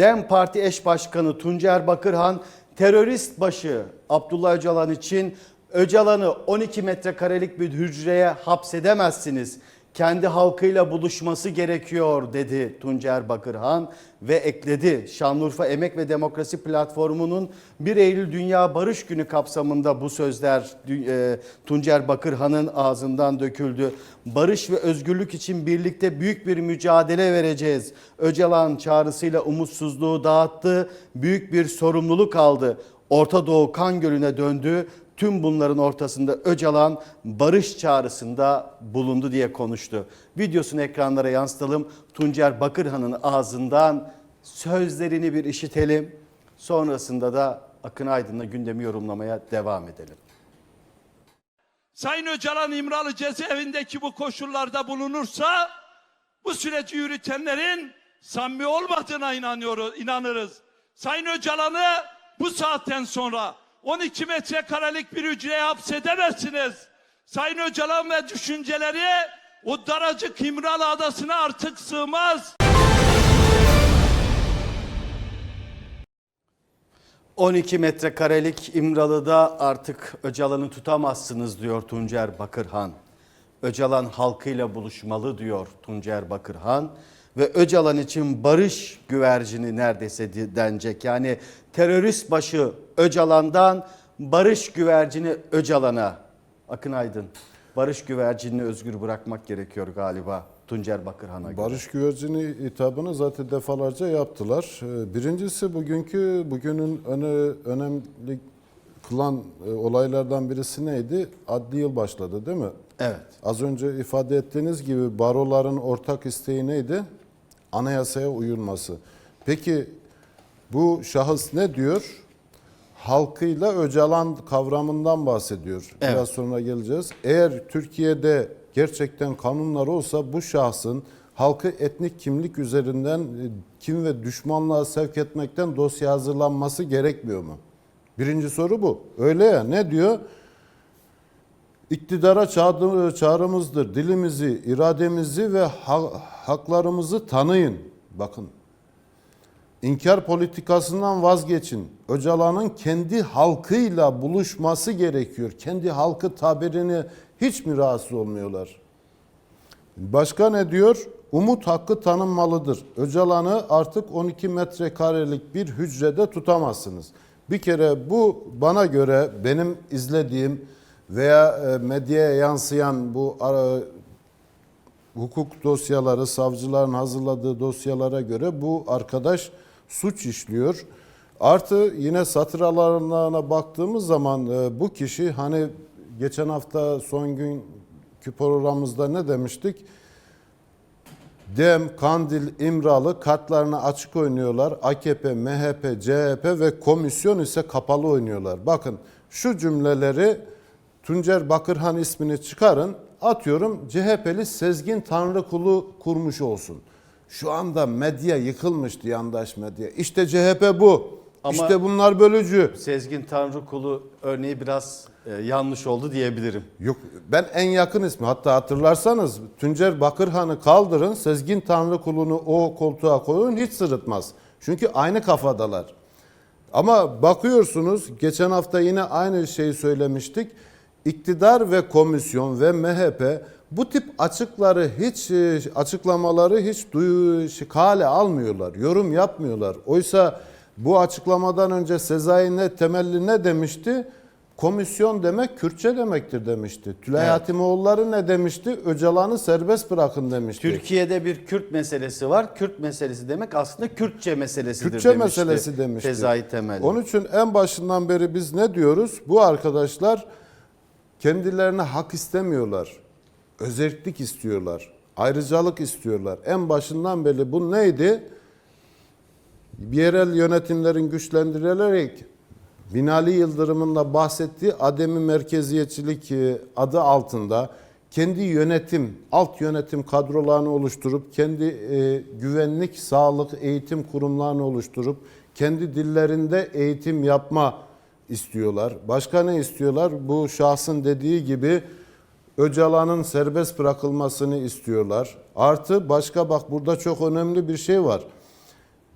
DEM Parti eş başkanı Tuncer Bakırhan terörist başı Abdullah Öcalan için Öcalan'ı 12 metrekarelik bir hücreye hapsedemezsiniz. Kendi halkıyla buluşması gerekiyor dedi Tuncer Bakırhan ve ekledi. Şanlıurfa Emek ve Demokrasi Platformu'nun 1 Eylül Dünya Barış Günü kapsamında bu sözler e, Tuncer Bakırhan'ın ağzından döküldü. Barış ve özgürlük için birlikte büyük bir mücadele vereceğiz. Öcalan çağrısıyla umutsuzluğu dağıttı, büyük bir sorumluluk aldı. Orta Doğu kan gölüne döndü. Tüm bunların ortasında Öcalan barış çağrısında bulundu diye konuştu. Videosunu ekranlara yansıtalım. Tuncer Bakırhan'ın ağzından sözlerini bir işitelim. Sonrasında da Akın Aydın'la gündemi yorumlamaya devam edelim. Sayın Öcalan İmralı cezaevindeki bu koşullarda bulunursa bu süreci yürütenlerin samimi olmadığına inanıyoruz, inanırız. Sayın Öcalan'ı bu saatten sonra 12 metrekarelik bir hücreye hapsedemezsiniz. Sayın Öcalan ve düşünceleri o daracık İmralı adasına artık sığmaz. 12 metrekarelik İmralı'da artık Öcalan'ı tutamazsınız diyor Tuncer Bakırhan. Öcalan halkıyla buluşmalı diyor Tuncer Bakırhan ve Öcalan için barış güvercini neredeyse de- denecek. Yani terörist başı Öcalan'dan barış güvercini Öcalan'a. Akın Aydın barış güvercinini özgür bırakmak gerekiyor galiba Tuncer Bakırhan'a göre. Barış güvercini hitabını zaten defalarca yaptılar. Ee, Birincisi bugünkü bugünün öne, önemli kılan e, olaylardan birisi neydi? Adli yıl başladı değil mi? Evet. Az önce ifade ettiğiniz gibi baroların ortak isteği neydi? Anayasaya uyulması. Peki bu şahıs ne diyor? Halkıyla Öcalan kavramından bahsediyor. Evet. Biraz sonra geleceğiz. Eğer Türkiye'de gerçekten kanunlar olsa bu şahsın halkı etnik kimlik üzerinden e, kim ve düşmanlığa sevk etmekten dosya hazırlanması gerekmiyor mu? Birinci soru bu. Öyle ya ne diyor? İktidara çağrı- çağrımızdır. Dilimizi, irademizi ve haklarımızı tanıyın. Bakın. İnkar politikasından vazgeçin. Öcalan'ın kendi halkıyla buluşması gerekiyor. Kendi halkı tabirini hiç mi rahatsız olmuyorlar? Başka ne diyor? Umut hakkı tanınmalıdır. Öcalan'ı artık 12 metrekarelik bir hücrede tutamazsınız. Bir kere bu bana göre benim izlediğim veya e, medyaya yansıyan bu ara- hukuk dosyaları, savcıların hazırladığı dosyalara göre bu arkadaş suç işliyor. Artı yine satır aralarına baktığımız zaman e, bu kişi hani geçen hafta son günkü programımızda ne demiştik? Dem, Kandil, İmralı kartlarını açık oynuyorlar. AKP, MHP, CHP ve komisyon ise kapalı oynuyorlar. Bakın şu cümleleri Tuncer Bakırhan ismini çıkarın. Atıyorum CHP'li Sezgin Tanrıkulu kurmuş olsun. Şu anda medya yıkılmıştı yandaş medya. İşte CHP bu. Ama- işte bunlar bölücü. Sezgin Tanrıkulu örneği biraz e, yanlış oldu diyebilirim. Yok ben en yakın ismi hatta hatırlarsanız Tuncer Bakırhan'ı kaldırın Sezgin Tanrıkulu'nu o koltuğa koyun hiç sırıtmaz. Çünkü aynı kafadalar. Ama bakıyorsunuz geçen hafta yine aynı şeyi söylemiştik. İktidar ve komisyon ve MHP bu tip açıkları hiç e, açıklamaları hiç duyu kale almıyorlar. Yorum yapmıyorlar. Oysa bu açıklamadan önce Sezai ne temelli ne demişti? Komisyon demek Kürtçe demektir demişti. Tülay Evet. Hatimoğulları ne demişti? Öcalan'ı serbest bırakın demişti. Türkiye'de bir Kürt meselesi var. Kürt meselesi demek aslında Kürtçe meselesidir Kürtçe demişti. meselesi demişti. Sezai Temelli. Onun için en başından beri biz ne diyoruz? Bu arkadaşlar kendilerine hak istemiyorlar. Özellik istiyorlar. Ayrıcalık istiyorlar. En başından beri bu neydi? Yerel yönetimlerin güçlendirilerek Binali Yıldırım'ın da bahsettiği ademi merkeziyetçilik e, adı altında kendi yönetim, alt yönetim kadrolarını oluşturup, kendi e, güvenlik, sağlık, eğitim kurumlarını oluşturup, kendi dillerinde eğitim yapma istiyorlar. Başka ne istiyorlar? Bu şahsın dediği gibi Öcalan'ın serbest bırakılmasını istiyorlar. Artı başka bak burada çok önemli bir şey var.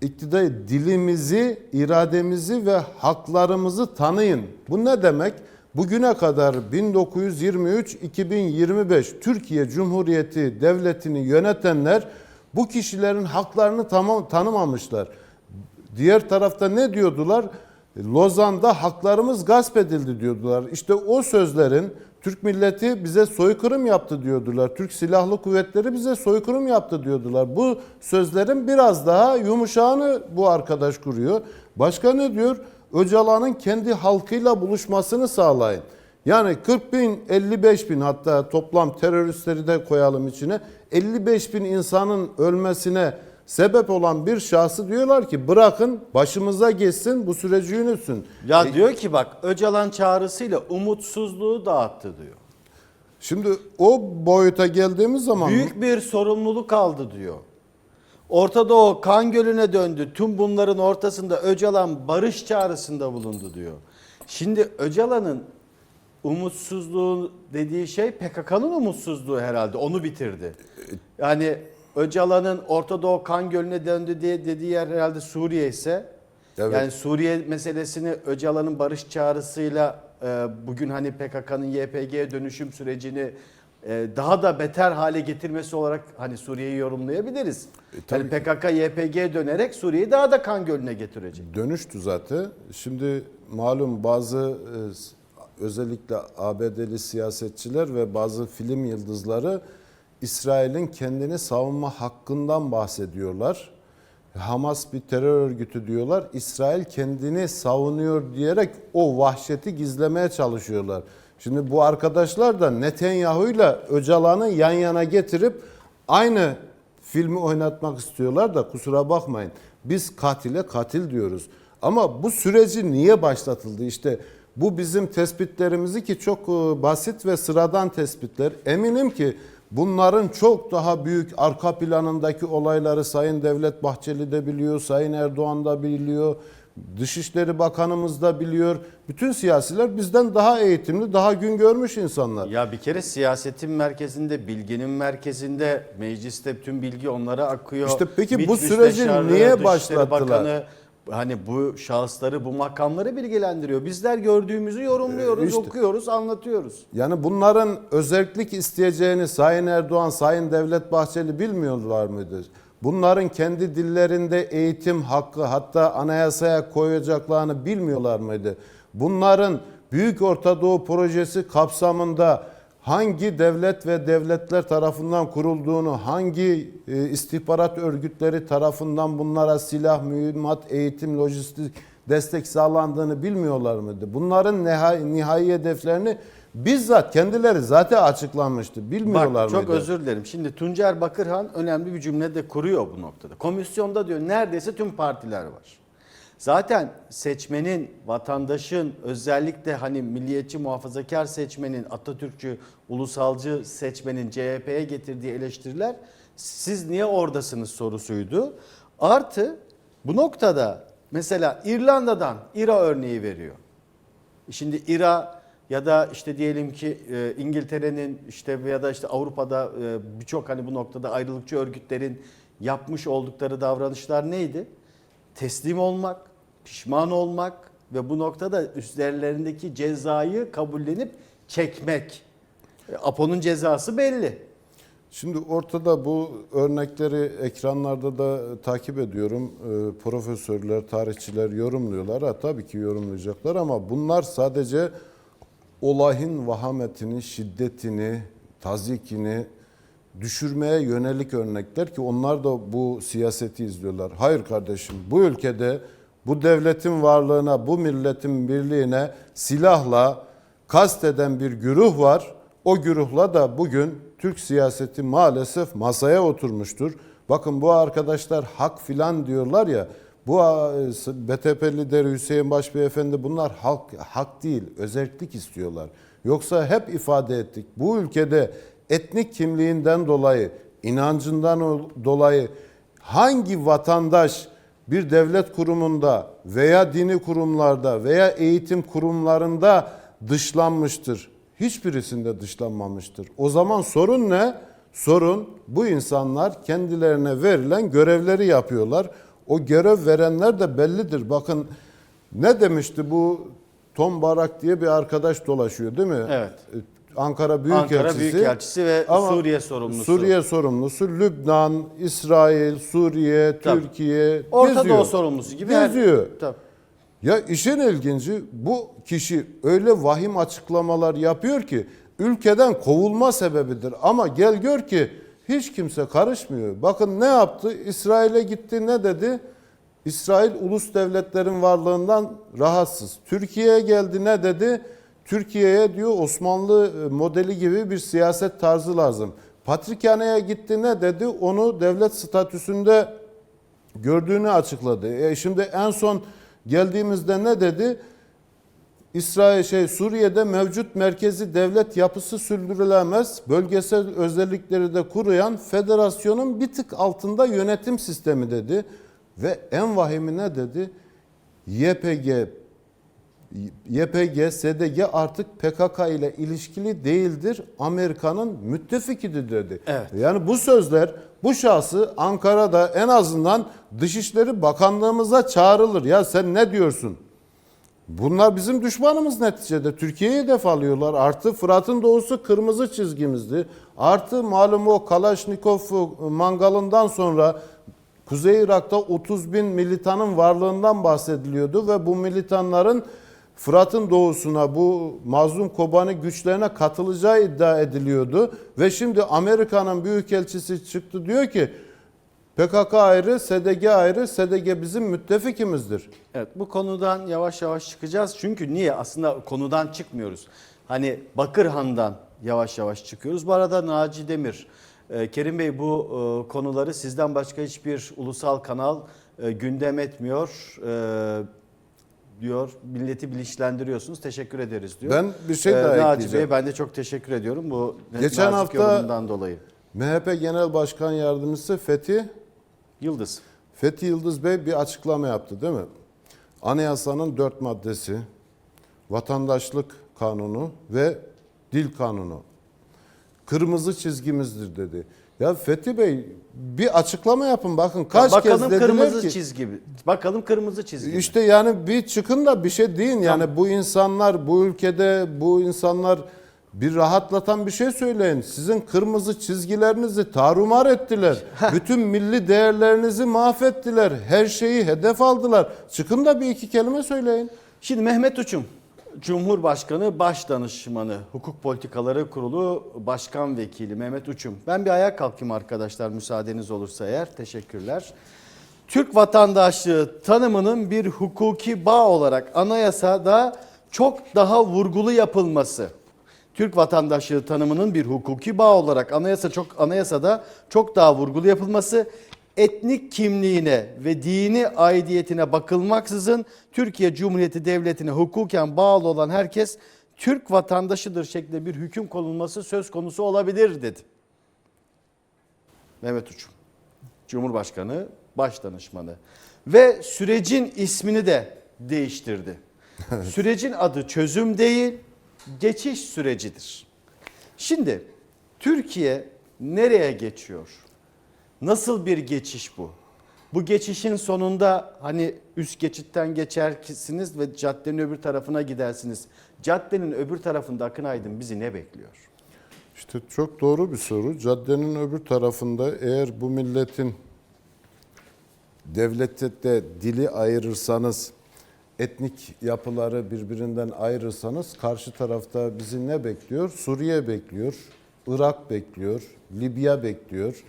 iktidar dilimizi, irademizi ve haklarımızı tanıyın. Bu ne demek? Bugüne kadar 1923-2025 Türkiye Cumhuriyeti devletini yönetenler bu kişilerin haklarını tamam tanımamışlar. Diğer tarafta ne diyordular? Lozan'da haklarımız gasp edildi diyordular. İşte o sözlerin Türk milleti bize soykırım yaptı diyordular. Türk Silahlı Kuvvetleri bize soykırım yaptı diyordular. Bu sözlerin biraz daha yumuşağını bu arkadaş kuruyor. Başka ne diyor? Öcalan'ın kendi halkıyla buluşmasını sağlayın. Yani 40 bin, 55 bin hatta toplam teröristleri de koyalım içine. 55 bin insanın ölmesine sebep olan bir şahsı diyorlar ki bırakın başımıza geçsin bu süreci yürütsün. Ya diyor ki bak Öcalan çağrısıyla umutsuzluğu dağıttı diyor. Şimdi o boyuta geldiğimiz zaman Büyük bir sorumluluk aldı diyor. Orta Doğu kan gölüne döndü. Tüm bunların ortasında Öcalan barış çağrısında bulundu diyor. Şimdi Öcalan'ın umutsuzluğu dediği şey PKK'nın umutsuzluğu herhalde. Onu bitirdi. Yani Öcalan'ın Orta Doğu kan gölüne döndü diye dediği yer herhalde Suriye ise Evet. yani Suriye meselesini Öcalan'ın barış çağrısıyla e, bugün hani PKK'nın YPG'ye dönüşüm sürecini e, daha da beter hale getirmesi olarak hani Suriye'yi yorumlayabiliriz. tabii hani PKK YPG'ye dönerek Suriye'yi daha da kan gölüne getirecek. dönüştü zaten. Şimdi malum bazı e, özellikle ABD'li siyasetçiler ve bazı film yıldızları İsrail'in kendini savunma hakkından bahsediyorlar. Hamas bir terör örgütü diyorlar. İsrail kendini savunuyor diyerek o vahşeti gizlemeye çalışıyorlar. Şimdi bu arkadaşlar da Netanyahu ile Öcalan'ı yan yana getirip aynı filmi oynatmak istiyorlar da kusura bakmayın. Biz katile katil diyoruz. Ama bu süreci niye başlatıldı? İşte bu bizim tespitlerimizi ki çok e, basit ve sıradan tespitler. Eminim ki bunların çok daha büyük arka planındaki olayları Sayın Devlet Bahçeli de biliyor, Sayın Erdoğan da biliyor, Dışişleri Bakanımız da biliyor. Bütün siyasiler bizden daha eğitimli, daha gün görmüş insanlar. Ya bir kere siyasetin merkezinde, bilginin merkezinde, mecliste tüm bilgi onlara akıyor. İşte peki MİT bu süreci niye başlattılar? Bakanı, hani bu şahısları, bu makamları bilgilendiriyor. Bizler gördüğümüzü yorumluyoruz, Ee, işte. okuyoruz, anlatıyoruz. Yani bunların özellik isteyeceğini Sayın Erdoğan, Sayın Devlet Bahçeli bilmiyorlar mıydı? Bunların kendi dillerinde eğitim hakkı hatta anayasaya koyacaklarını bilmiyorlar mıydı? Bunların Büyük Orta Doğu Projesi kapsamında hangi devlet ve devletler tarafından kurulduğunu, hangi e, istihbarat örgütleri tarafından bunlara silah, mühimmat, eğitim, lojistik destek sağlandığını bilmiyorlar mıydı? Bunların nihai, nihai hedeflerini bizzat kendileri zaten açıklanmıştı. Bilmiyorlar Bak çok mıydı? özür dilerim. Şimdi Tuncer Bakırhan önemli bir cümle de kuruyor bu noktada. Komisyonda diyor neredeyse tüm partiler var. Zaten seçmenin, vatandaşın özellikle hani milliyetçi muhafazakar seçmenin, Atatürkçü, ulusalcı seçmenin CHP'ye getirdiği eleştiriler siz niye oradasınız sorusuydu. Artı bu noktada mesela İrlanda'dan İRA örneği veriyor. Şimdi İRA ya da işte diyelim ki e, İngiltere'nin işte ya da işte Avrupa'da e, birçok hani bu noktada ayrılıkçı örgütlerin yapmış oldukları davranışlar neydi? Teslim olmak, pişman olmak ve bu noktada üzerlerindeki cezayı kabullenip çekmek. E, Apo'nun cezası belli. Şimdi ortada bu örnekleri ekranlarda da takip ediyorum. Ee, profesörler, tarihçiler yorumluyorlar. Ha, tabii ki yorumlayacaklar ama bunlar sadece olayın vahametini, şiddetini, tazikini düşürmeye yönelik örnekler ki onlar da bu siyaseti izliyorlar. Hayır kardeşim bu ülkede bu devletin varlığına, bu milletin birliğine silahla kasteden bir güruh var. O güruhla da bugün Türk siyaseti maalesef masaya oturmuştur. Bakın bu arkadaşlar hak filan diyorlar ya. Bu e, BTP lideri Hüseyin Başbey Efendi bunlar hak, hak değil, özellik istiyorlar. Yoksa hep ifade ettik. Bu ülkede etnik kimliğinden dolayı, inancından dolayı hangi vatandaş bir devlet kurumunda veya dini kurumlarda veya eğitim kurumlarında dışlanmıştır? Hiçbirisinde dışlanmamıştır. O zaman sorun ne? Sorun bu insanlar kendilerine verilen görevleri yapıyorlar. o görev verenler de bellidir. Bakın ne demişti bu Tom Barak diye bir arkadaş dolaşıyor değil mi? Evet. Ankara Büyükelçisi. Ankara Büyükelçisi ve Ama Suriye sorumlusu. Suriye sorumlusu Lübnan, İsrail, Suriye, Tabii. Türkiye Orta geziyor. Doğu sorumlusu gibi. her- Geziyor. Tabii. Ya işin ilginci bu kişi öyle vahim açıklamalar yapıyor ki ülkeden kovulma sebebidir. Ama gel gör ki hiç kimse karışmıyor. Bakın ne yaptı? İsrail'e gitti ne dedi? İsrail ulus devletlerin varlığından rahatsız. Türkiye'ye geldi ne dedi? Türkiye'ye diyor Osmanlı e, modeli gibi bir siyaset tarzı lazım. Patrikhane'ye gitti ne dedi? Onu devlet statüsünde gördüğünü açıkladı. E şimdi en son geldiğimizde ne dedi? İsrail şey Suriye'de mevcut merkezi devlet yapısı sürdürülemez. Bölgesel özellikleri de kuruyan federasyonun bir tık altında yönetim sistemi dedi. Ve en vahimi ne dedi? YPG YPG, SDG artık PKK ile ilişkili değildir. Amerika'nın müttefikidir dedi. Evet. Yani bu sözler bu şahsı Ankara'da en azından Dışişleri Bakanlığımıza çağrılır. Ya sen ne diyorsun? Bunlar bizim düşmanımız neticede. Türkiye'yi hedef alıyorlar. Artı Fırat'ın doğusu kırmızı çizgimizdi. Artı malum o Kalaşnikov mangalından sonra Kuzey Irak'ta 30 bin militanın varlığından bahsediliyordu ve bu militanların Fırat'ın doğusuna bu mazlum Kobani güçlerine katılacağı iddia ediliyordu. Ve şimdi Amerika'nın büyükelçisi çıktı diyor ki PKK ayrı, SDG ayrı, SDG bizim müttefikimizdir. Evet bu konudan yavaş yavaş çıkacağız. Çünkü niye? Aslında konudan çıkmıyoruz. Hani Bakırhan'dan yavaş yavaş çıkıyoruz. Bu arada Naci Demir, e, Kerim Bey bu e, konuları sizden başka hiçbir ulusal kanal e, gündem etmiyor diyor. Milleti bilinçlendiriyorsunuz. Teşekkür ederiz diyor. Ben bir şey E, daha Naci ekleyeceğim. Bey ben de çok teşekkür ediyorum bu Geçen nazik hafta- yorumundan dolayı. MHP Genel Başkan Yardımcısı Fethi Yıldız. Fethi Yıldız Bey bir açıklama yaptı değil mi? Anayasanın dört maddesi, vatandaşlık kanunu ve dil kanunu kırmızı çizgimizdir dedi. Ya Fethi Bey bir açıklama yapın bakın kaç Bakalım kez dediler kırmızı ki çizgi. Bakalım kırmızı çizgi. işte yani bir çıkın da bir şey deyin yani bu insanlar bu ülkede bu insanlar bir rahatlatan bir şey söyleyin. Sizin kırmızı çizgilerinizi tarumar ettiler. Bütün milli değerlerinizi mahvettiler. Her şeyi hedef aldılar. Çıkın da bir iki kelime söyleyin. Şimdi Mehmet Uçum, Cumhurbaşkanı Başdanışmanı, Hukuk Politikaları Kurulu Başkan Vekili Mehmet Uçum. Ben bir ayağa kalkayım arkadaşlar müsaadeniz olursa eğer. Teşekkürler. Türk vatandaşlığı tanımının bir hukuki bağ olarak anayasada çok daha vurgulu yapılması. Türk vatandaşlığı tanımının bir hukuki bağ olarak anayasa çok anayasada çok daha vurgulu yapılması etnik kimliğine ve dini aidiyetine bakılmaksızın Türkiye Cumhuriyeti Devleti'ne hukuken bağlı olan herkes Türk vatandaşıdır şeklinde bir hüküm konulması söz konusu olabilir dedi. Mehmet Uçum. Cumhurbaşkanı Başdanışmanı ve sürecin ismini de değiştirdi. Sürecin adı çözüm değil, geçiş sürecidir. Şimdi Türkiye nereye geçiyor? Nasıl bir geçiş bu? Bu geçişin sonunda hani üst geçitten geçersiniz ve caddenin öbür tarafına gidersiniz. Caddenin öbür tarafında Akın Aydın bizi ne bekliyor? İşte çok doğru bir soru. Caddenin öbür tarafında eğer bu milletin devlette de dili ayırırsanız, etnik yapıları birbirinden ayırırsanız karşı tarafta bizi ne bekliyor? Suriye bekliyor, Irak bekliyor, Libya bekliyor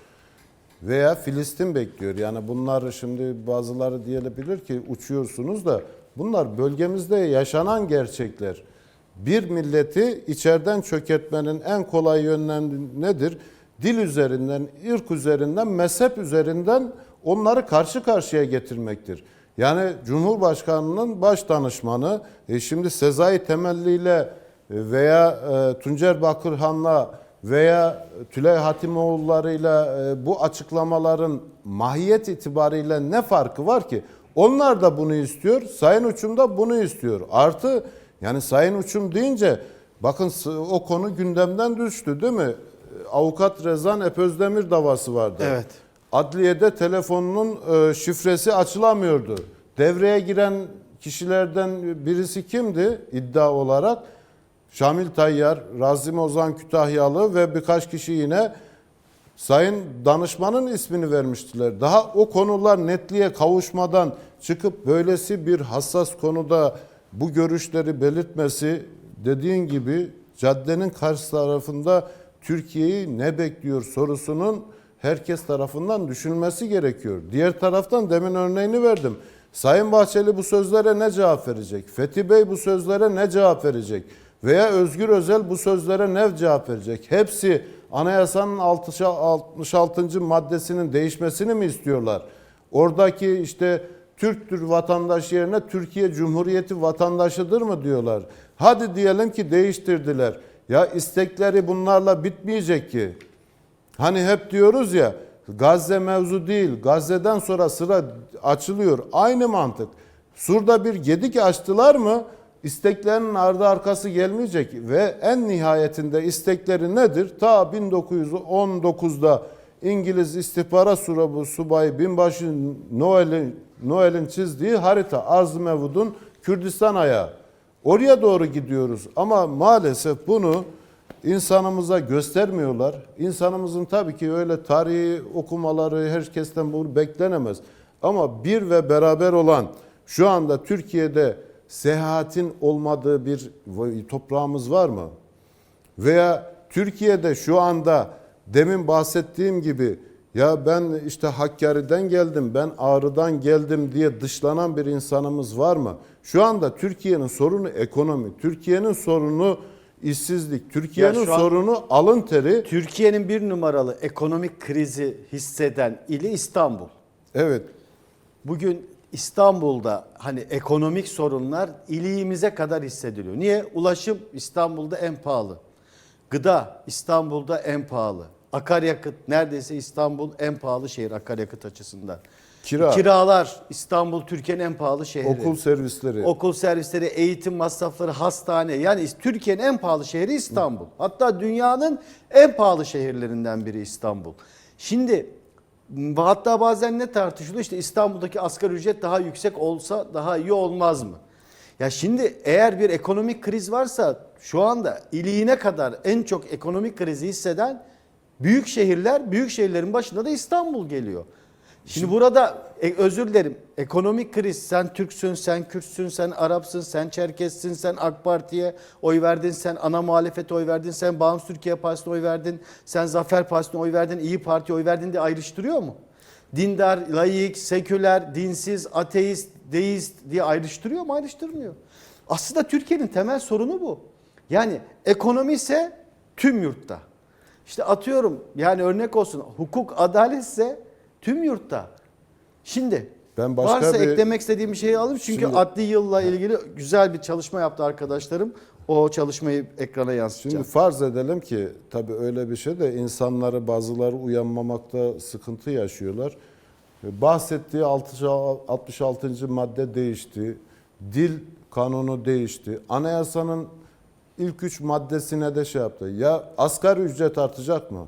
veya Filistin bekliyor. Yani bunlar şimdi bazıları diyebilir ki uçuyorsunuz da bunlar bölgemizde yaşanan gerçekler. Bir milleti içeriden çökertmenin en kolay yönleri nedir? Dil üzerinden, ırk üzerinden, mezhep üzerinden onları karşı karşıya getirmektir. Yani Cumhurbaşkanı'nın baş danışmanı e şimdi Sezai Temelli ile veya e, Tuncer Bakırhan'la veya Tülay Hatimoğulları'yla e, bu açıklamaların mahiyet itibariyle ne farkı var ki? Onlar da bunu istiyor, Sayın Uçum da bunu istiyor. Artı yani Sayın Uçum deyince bakın o konu gündemden düştü değil mi? Avukat Rezan Epözdemir davası vardı. Evet. adliyede telefonunun e, şifresi açılamıyordu. Devreye giren kişilerden birisi kimdi iddia olarak? Şamil Tayyar, Razim Ozan Kütahyalı ve birkaç kişi yine Sayın danışmanın ismini vermiştiler. Daha o konular netliğe kavuşmadan çıkıp böylesi bir hassas konuda bu görüşleri belirtmesi dediğin gibi caddenin karşı tarafında Türkiye'yi ne bekliyor sorusunun herkes tarafından düşünülmesi gerekiyor. Diğer taraftan demin örneğini verdim. Sayın Bahçeli bu sözlere ne cevap verecek? Fethi Bey bu sözlere ne cevap verecek? Veya Özgür Özel bu sözlere ne cevap verecek? Hepsi anayasanın 66. maddesinin değişmesini mi istiyorlar? Oradaki işte Türktür vatandaş yerine Türkiye Cumhuriyeti vatandaşıdır mı diyorlar. Hadi diyelim ki değiştirdiler. Ya istekleri bunlarla bitmeyecek ki. Hani hep diyoruz ya Gazze mevzu değil. Gazze'den sonra sıra açılıyor. Aynı mantık. Sur'da bir gedik açtılar mı isteklerinin ardı arkası gelmeyecek ve en nihayetinde istekleri nedir? Ta 1919'da İngiliz istihbarat subayı, subayı binbaşı Noel'in Noel'in çizdiği harita Arz-ı Mevud'un Kürdistan ayağı. Oraya doğru gidiyoruz ama maalesef bunu insanımıza göstermiyorlar. İnsanımızın tabii ki öyle tarihi okumaları herkesten bunu beklenemez. Ama bir ve beraber olan şu anda Türkiye'de seyahatin olmadığı bir toprağımız var mı? Veya Türkiye'de şu anda demin bahsettiğim gibi ya ben işte Hakkari'den geldim, ben Ağrı'dan geldim diye dışlanan bir insanımız var mı? Şu anda Türkiye'nin sorunu ekonomi, Türkiye'nin sorunu işsizlik, Türkiye'nin sorunu alın teri. Türkiye'nin bir numaralı ekonomik krizi hisseden ili İstanbul. Evet. Bugün İstanbul'da hani ekonomik sorunlar iliğimize kadar hissediliyor. Niye? Ulaşım İstanbul'da en pahalı. Gıda İstanbul'da en pahalı. Akaryakıt neredeyse İstanbul en pahalı şehir akaryakıt açısından. Kira. Kiralar İstanbul Türkiye'nin en pahalı şehri. Okul servisleri. Okul servisleri, eğitim masrafları, hastane. Yani Türkiye'nin en pahalı şehri İstanbul. Hatta dünyanın en pahalı şehirlerinden biri İstanbul. Şimdi hatta bazen ne tartışılıyor? İşte İstanbul'daki asgari ücret daha yüksek olsa daha iyi olmaz mı? Ya şimdi eğer bir ekonomik kriz varsa şu anda iliğine kadar en çok ekonomik krizi hisseden büyük şehirler, büyük şehirlerin başında da İstanbul geliyor. Şimdi burada e, özür dilerim ekonomik kriz sen Türksün, sen Kürtsün, sen Arapsın, sen Çerkessin, sen AK Parti'ye oy verdin, sen ana muhalefete oy verdin, sen Bağımsız Türkiye Partisi'ne oy verdin, sen Zafer Partisi'ne oy verdin, İyi Parti'ye oy verdin diye ayrıştırıyor mu? Dindar, laik, seküler, dinsiz, ateist, deist diye ayrıştırıyor mu? Ayrıştırmıyor. Aslında Türkiye'nin temel sorunu bu. Yani ekonomi ise tüm yurtta. İşte atıyorum yani örnek olsun hukuk adalet ise tüm yurtta. Şimdi Ben başka varsa bir- eklemek istediğim bir şey alayım. Çünkü Şimdi- adli yılla ilgili güzel bir çalışma yaptı arkadaşlarım. O çalışmayı ekrana yansıtacağım. Şimdi farz edelim ki tabii öyle bir şey de insanları bazıları uyanmamakta sıkıntı yaşıyorlar. Bahsettiği 66. madde değişti. Dil kanunu değişti. Anayasanın ilk üç maddesine de şey yaptı. Ya asgari ücret artacak mı?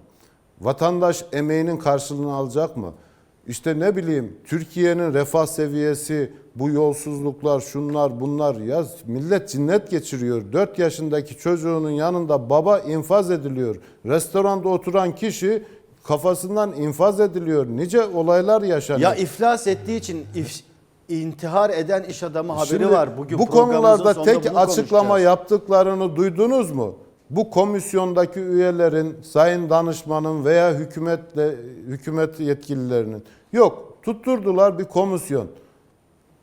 Vatandaş emeğinin karşılığını alacak mı? İşte ne bileyim Türkiye'nin refah seviyesi, bu yolsuzluklar, şunlar bunlar ya millet cinnet geçiriyor. 4 yaşındaki çocuğunun yanında baba infaz ediliyor. Restoranda oturan kişi kafasından infaz ediliyor. Nice olaylar yaşanıyor. Ya iflas ettiği için if- intihar eden iş adamı haberi Şimdi var. Bugün bu konularda tek açıklama yaptıklarını duydunuz mu? Bu komisyondaki üyelerin, sayın danışmanın veya hükümetle hükümet yetkililerinin yok tutturdular bir komisyon.